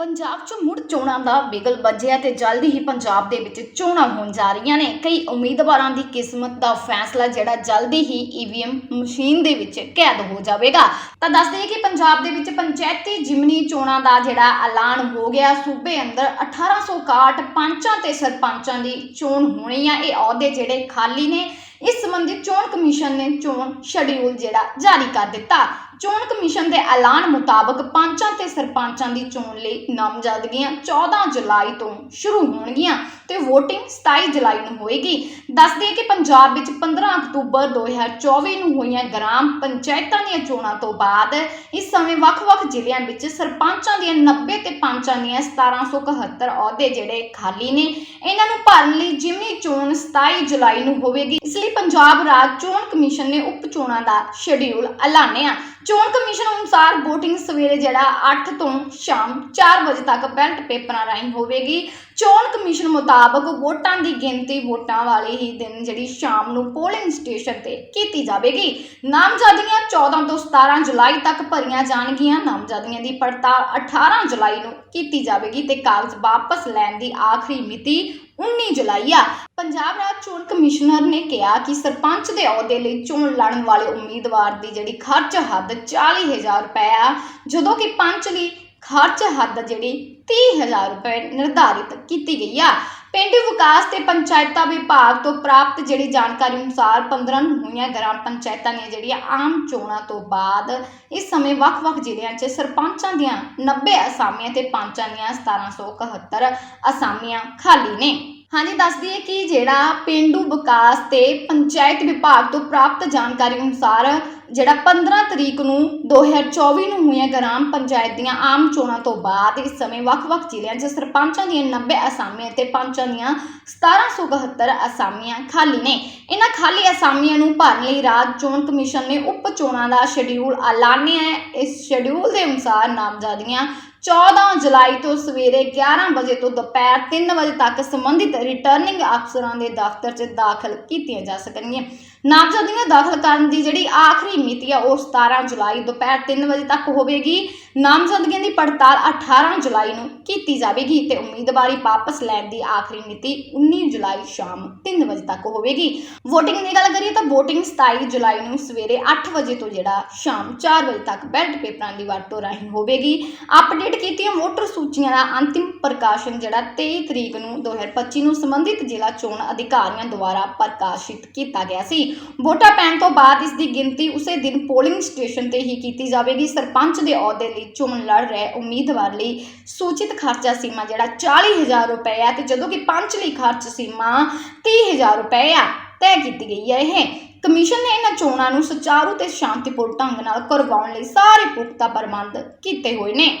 ਪੰਜਾਬ 'ਚ ਮੁੜ ਚੋਣਾਂ ਦਾ ਬਿਗਲ ਵੱਜਿਆ ਤੇ ਜਲਦੀ ਹੀ ਪੰਜਾਬ ਦੇ ਵਿੱਚ ਚੋਣਾਂ ਹੋਣ ਜਾ ਰਹੀਆਂ ਨੇ। ਕਈ ਉਮੀਦਵਾਰਾਂ ਦੀ ਕਿਸਮਤ ਦਾ ਫੈਸਲਾ ਜਿਹੜਾ ਜਲਦੀ ਹੀ ਈਵੀਐਮ ਮਸ਼ੀਨ ਦੇ ਵਿੱਚ ਕੈਦ ਹੋ ਜਾਵੇਗਾ। ਤਾਂ ਦੱਸ ਦਈਏ ਕਿ ਪੰਜਾਬ ਦੇ ਵਿੱਚ ਪੰਚਾਇਤੀ ਜਿਮਨੀ ਚੋਣਾਂ ਦਾ ਜਿਹੜਾ ਐਲਾਨ ਹੋ ਗਿਆ, ਸੂਬੇ ਅੰਦਰ 1861 ਪੰਚਾਂ ਤੇ ਸਰਪੰਚਾਂ ਦੀ ਚੋਣ ਹੋਣੀ ਆ। ਇਹ ਅਹੁਦੇ ਜਿਹੜੇ ਖਾਲੀ ਨੇ। ਇਸ ਸੰਬੰਧੀ ਚੋਣ ਕਮਿਸ਼ਨ ਨੇ ਚੋਣ ਸ਼ਡਿਊਲ ਜਿਹੜਾ ਜਾਰੀ ਕਰ ਦਿੱਤਾ। ਚੋਣ ਕਮਿਸ਼ਨ ਦੇ ਐਲਾਨ ਮੁਤਾਬਕ ਪੰਚਾਂ ਤੇ ਸਰਪੰਚਾਂ ਦੀ ਚੋਣ ਲਈ ਨਾਮਜ਼ਦਗੀਆਂ 14 ਜੁਲਾਈ ਤੋਂ ਸ਼ੁਰੂ ਹੋਣਗੀਆਂ ਤੇ VOTING 27 ਜੁਲਾਈ ਨੂੰ ਹੋਏਗੀ। ਦੱਸ ਦਈਏ ਕਿ ਪੰਜਾਬ ਵਿੱਚ 15 ਅਕਤੂਬਰ 2024 ਨੂੰ ਹੋਈਆਂ ਗ੍ਰਾਮ ਪੰਚਾਇਤਾਂ ਦੀਆਂ ਚੋਣਾਂ ਤੋਂ ਬਾਅਦ ਇਸ ਸਮੇਂ ਵੱਖ-ਵੱਖ ਜ਼ਿਲ੍ਹਿਆਂ ਵਿੱਚ ਸਰਪੰਚਾਂ ਦੀਆਂ 90 ਤੇ ਪੰਚਾਂ ਦੀਆਂ 1771 ਅਹੁਦੇ ਜਿਹੜੇ ਖਾਲੀ ਨੇ। ਇਹਨਾਂ ਨੂੰ ਭਰਨ ਲਈ ਜਿਮਨੀ ਚੋਣ 27 ਜੁਲਾਈ ਨੂੰ ਹੋਵੇਗੀ। ਇਸ ਲਈ ਪੰਜਾਬ ਰਾਜ ਚੋਣ ਕਮਿਸ਼ਨ ਨੇ ਉਪ ਚੋਣਾਂ ਦਾ ਸ਼ਡਿਊਲ ਐਲਾਨਿਆ। ਚੋਣ ਕਮਿਸ਼ਨ ਅਨੁਸਾਰ VOTING ਸਵੇਰੇ ਜਿਹੜਾ 8 ਤੋਂ ਸ਼ਾਮ 4 ਵਜੇ ਤੱਕ ਬੈਲਟ ਪੇਪਰਾਂ ਰਾਹੀਂ ਹੋਵੇਗੀ। ਚੋਣ ਕਮਿਸ਼ਨ ਮੁਤਾਬਕ ਵੋਟਾਂ ਦੀ ਗਿਣਤੀ ਵੋਟਾਂ ਵਾਲੇ ਹੀ ਦਿਨ ਜਿਹੜੀ ਸ਼ਾਮ ਨੂੰ ਪੋਲਿੰਗ ਸਟੇਸ਼ਨ ਤੇ ਕੀਤੀ ਜਾਵੇਗੀ। ਨਾਮਜ਼ਦਗੀਆਂ 14 ਤੋਂ 17 ਜੁਲਾਈ ਤੱਕ ਭਰੀਆਂ ਜਾਣਗੀਆਂ। ਨਾਮਜ਼ਦਗੀਆਂ ਦੀ ਪੜਤਾਲ 18 ਜੁਲਾਈ ਨੂੰ ਕੀਤੀ ਜਾਵੇਗੀ ਤੇ ਕਾਗਜ਼ ਵਾਪਸ ਲੈਣ ਦੀ ਆਖਰੀ ਮਿਤੀ 19 ਜੁਲਾਈ ਆ। ਪੰਜਾਬ ਰਾਜ ਚੋਣ ਕਮਿਸ਼ਨਰ ਨੇ ਕਿਹਾ ਕਿ ਸਰਪੰਚ ਦੇ ਅਹੁਦੇ ਲਈ ਚੋਣ ਲੜਨ ਵਾਲੇ ਉਮੀਦਵਾਰ ਦੀ ਜਿਹੜੀ ਖਰਚ ਹੱਦ 40000 ਰੁਪਏ ਆ, ਜਦੋਂ ਕਿ ਪੰਚ ਲਈ ਖਰਚ ਹੱਦ ਜਿਹੜੀ 30000 ਰੁਪਏ ਨਿਰਧਾਰਿਤ ਕੀਤੀ ਗਈ ਆ। ਪੇਂਡੂ ਵਿਕਾਸ ਤੇ ਪੰਚਾਇਤਾਂ ਵਿਭਾਗ ਤੋਂ ਪ੍ਰਾਪਤ ਜਿਹੜੀ ਜਾਣਕਾਰੀ ਅਨੁਸਾਰ 15 ਨੂੰ ਹੋਈਆਂ ਗ੍ਰਾਮ ਪੰਚਾਇਤਾਂ ਦੀਆਂ ਜਿਹੜੀਆਂ ਆਮ ਚੋਣਾਂ ਤੋਂ ਬਾਅਦ ਇਸ ਸਮੇਂ ਵੱਖ-ਵੱਖ ਜ਼ਿਲ੍ਹਿਆਂ 'ਚ ਸਰਪੰਚਾਂ ਦੀਆਂ 90 ਅਸਾਮੀਆਂ ਤੇ ਪੰਚਾਂ ਦੀਆਂ 1771 ਅਸਾਮੀਆਂ ਖਾਲੀ ਨੇ। ਹਾਂਜੀ, ਦੱਸ ਦਈਏ ਕਿ ਜਿਹੜਾ ਪੇਂਡੂ ਵਿਕਾਸ ਤੇ ਪੰਚਾਇਤ ਵਿਭਾਗ ਤੋਂ ਪ੍ਰਾਪਤ ਜਾਣਕਾਰੀ ਅਨੁਸਾਰ ਜਿਹੜਾ 15 ਤਰੀਕ ਨੂੰ 2024 ਨੂੰ ਹੋਈਆਂ ਗ੍ਰਾਮ ਪੰਚਾਇਤ ਦੀਆਂ ਆਮ ਚੋਣਾਂ ਤੋਂ ਬਾਅਦ ਇਸ ਸਮੇਂ ਵੱਖ-ਵੱਖ ਜ਼ਿਲ੍ਹਿਆਂ 'ਚ ਸਰਪੰਚਾਂ ਦੀਆਂ 90 ਅਸਾਮੀਆਂ ਤੇ ਪੰਚਾਂ ਦੀਆਂ 1771 ਅਸਾਮੀਆਂ ਖਾਲੀ ਨੇ। ਇਹਨਾਂ ਖਾਲੀ ਅਸਾਮੀਆਂ ਨੂੰ ਭਰਨ ਲਈ ਰਾਜ ਚੋਣ ਕਮਿਸ਼ਨ ਨੇ ਉਪ ਚੋਣਾਂ ਦਾ ਸ਼ਡਿਊਲ ਐਲਾਨਿਆ ਹੈ। ਇਸ ਸ਼ਡਿਊਲ ਦੇ ਅਨੁਸਾਰ ਨਾਮਜ਼ਦਗੀਆਂ 14 ਜੁਲਾਈ ਤੋਂ ਸਵੇਰੇ 11 ਵਜੇ ਤੋਂ ਦੁਪਹਿਰ 3 ਵਜੇ ਤੱਕ ਸੰਬੰਧਿਤ ਰਿਟਰਨਿੰਗ ਅਫਸਰਾਂ ਦੇ ਦਫ਼ਤਰ 'ਚ ਦਾਖਲ ਕੀਤੀਆਂ ਜਾ ਸਕਣਗੀਆਂ। ਨਾਮਜ਼ਦਗੀਆਂ ਦਾਖਲ ਕਰਨ ਦੀ ਜਿਹੜੀ ਆਖਰੀ ਮਿਤੀ ਹੈ ਉਹ 17 ਜੁਲਾਈ ਦੁਪਹਿਰ 3 ਵਜੇ ਤੱਕ ਹੋਵੇਗੀ। ਨਾਮਜ਼ਦਗੀਆਂ ਦੀ ਪੜਤਾਲ 18 ਜੁਲਾਈ ਨੂੰ ਕੀਤੀ ਜਾਵੇਗੀ ਤੇ ਉਮੀਦਵਾਰੀ ਵਾਪਸ ਲੈਣ ਦੀ ਆਖਰੀ ਮਿਤੀ 19 ਜੁਲਾਈ ਸ਼ਾਮ 3 ਵਜੇ ਤੱਕ ਹੋਵੇਗੀ। VOTING ਦੀ ਗੱਲ ਕਰੀਏ ਤਾਂ VOTING 27 ਜੁਲਾਈ ਨੂੰ ਸਵੇਰੇ 8 ਵਜੇ ਤੋਂ ਜਿਹੜਾ ਸ਼ਾਮ 4 ਵਜੇ ਤੱਕ ਬੈਲਟ ਪੇਪਰਾਂ ਦੀ ਵਰਤੋਂ ਰਾਹੀਂ ਹੋਵੇਗੀ। ਅਪਡੇਟ ਕੀਤੀਆਂ ਵੋਟਰ ਸੂਚੀਆਂ ਦਾ ਅੰਤਿਮ ਪ੍ਰਕਾਸ਼ਨ ਜਿਹੜਾ 23 ਤਰੀਕ ਨੂੰ 2025 ਨੂੰ ਸੰਬੰਧਿਤ ਜ਼ਿਲ੍ਹਾ ਚੋਣ ਅਧਿਕਾਰੀਆਂ ਦੁਆਰਾ ਪ੍ਰਕਾਸ਼ਿਤ ਕੀਤਾ ਗਿਆ ਸੀ। ਵੋਟਾਂ ਪੈਣ ਤੋਂ ਬਾਅਦ ਇਸ ਦੀ ਗਿਣਤੀ ਉਸੇ ਦਿਨ ਪੋਲਿੰਗ ਸਟੇਸ਼ਨ ਤੇ ਹੀ ਕੀਤੀ ਜਾਵੇਗੀ। ਸਰਪੰਚ ਦੇ ਅਹੁਦੇ ਲਈ ਚੋਣ ਲੜ ਰਹੇ ਉਮੀਦਵਾਰ ਲਈ ਸੂਚਿਤ ਖਰਚਾ ਸੀਮਾ ਜਿਹੜਾ 40000 ਰੁਪਏ ਆ ਤੇ ਜਦੋਂ ਕਿ ਪੰਚ ਲਈ ਖਰਚ ਸੀਮਾ 30000 ਰੁਪਏ ਆ, ਤੈਅ ਕੀਤੀ ਗਈ ਹੈ ਇਹ। ਕਮਿਸ਼ਨ ਨੇ ਇਹਨਾਂ ਚੋਣਾਂ ਨੂੰ ਸੁਚਾਰੂ ਤੇ ਸ਼ਾਂਤੀਪੂਰਨ ਢੰਗ ਨਾਲ ਕਰਵਾਉਣ ਲਈ ਸਾਰੇ ਪੁਖਤਾ ਪ੍ਰਬੰਧ ਕੀਤੇ ਹੋਏ ਨੇ।